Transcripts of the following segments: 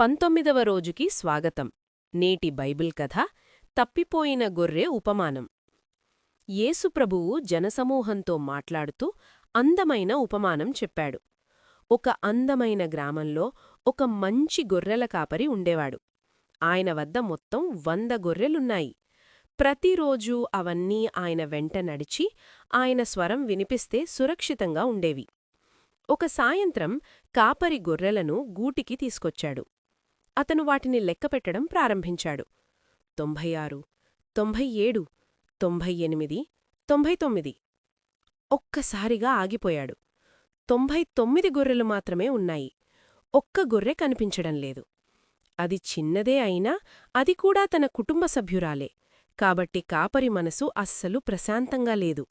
పంతొమ్మిదవ రోజుకి స్వాగతం. నేటి బైబిల్ కథ తప్పిపోయిన గొర్రె ఉపమానం. యేసుప్రభువు జనసమూహంతో మాట్లాడుతూ అందమైన ఉపమానం చెప్పాడు. ఒక అందమైన గ్రామంలో ఒక మంచి గొర్రెల కాపరి ఉండేవాడు. ఆయన వద్ద మొత్తం వంద గొర్రెలున్నాయి. ప్రతిరోజూ అవన్నీ ఆయన వెంట నడిచి ఆయన స్వరం వినిపిస్తే సురక్షితంగా ఉండేవి. ఒక సాయంత్రం కాపరి గొర్రెలను గూటికి తీసుకొచ్చాడు. అతను వాటిని లెక్కపెట్టడం ప్రారంభించాడు. తొంభై ఆరు తొంభై ఏడు తొంభై ఎనిమిది తొంభై తొమ్మిది ఒక్కసారిగా ఆగిపోయాడు. తొంభై తొమ్మిది గొర్రెలు మాత్రమే ఉన్నాయి. ఒక్క గొర్రె కనిపించడం లేదు. అది చిన్నదే అయినా అది కూడా తన కుటుంబ సభ్యురాలే. కాబట్టి కాపరి మనసు అస్సలు ప్రశాంతంగా లేదు.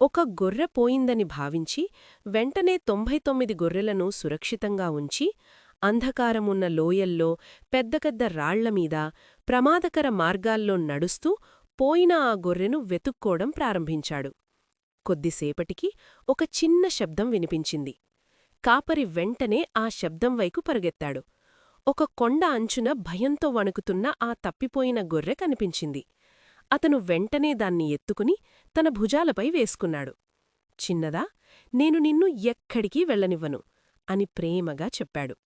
ఒక గొర్రె పోయిందని భావించి వెంటనే తొంభై తొమ్మిది గొర్రెలను సురక్షితంగా ఉంచి అంధకారమున్న లోయల్లో పెద్ద పెద్ద రాళ్ళమీద ప్రమాదకర మార్గాల్లో నడుస్తూ పోయిన ఆ గొర్రెను వెతుక్కోవడం ప్రారంభించాడు. కొద్దిసేపటికి ఒక చిన్న శబ్దం వినిపించింది. కాపరి వెంటనే ఆ శబ్దం వైపు పరుగెత్తాడు. ఒక కొండ అంచున భయంతో వణుకుతున్న ఆ తప్పిపోయిన గొర్రె కనిపించింది. అతను వెంటనే దాన్ని ఎత్తుకుని తన భుజాలపై వేసుకున్నాడు. చిన్నదా నేను నిన్ను ఎక్కడికీ వెళ్ళనివ్వను అని ప్రేమగా చెప్పాడు.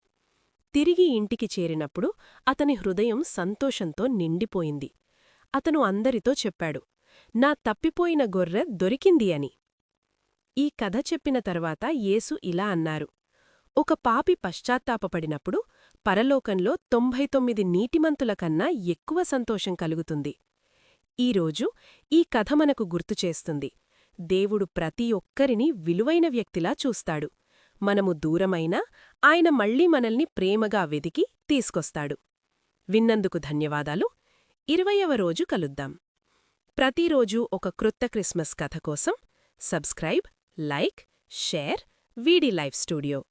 తిరిగి ఇంటికి చేరినప్పుడు అతని హృదయం సంతోషంతో నిండిపోయింది. అతను అందరితో చెప్పాడు నా తప్పిపోయిన గొర్రె దొరికింది అని. ఈ కథ చెప్పిన తర్వాత యేసు ఇలా అన్నారు ఒక పాపి పశ్చాత్తాపపడినప్పుడు పరలోకంలో తొంభై తొమ్మిది నీటిమంతుల కన్నా ఎక్కువ సంతోషం కలుగుతుంది. ఈరోజు ఈ కథ మనకు గుర్తుచేస్తుంది దేవుడు ప్రతి ఒక్కరిని విలువైన వ్యక్తిలా చూస్తాడు. మనము దూరమైనా ఆయన మళ్ళీ మనల్ని ప్రేమగా వెదికి తీసుకొస్తాడు. విన్నందుకు ధన్యవాదాలు. ఇరవయవ రోజు కలుద్దాం. ప్రతిరోజూ ఒక క్రొత్త క్రిస్మస్ కథ కోసం సబ్స్క్రైబ్ లైక్ షేర్ వీడి లైఫ్ స్టూడియో.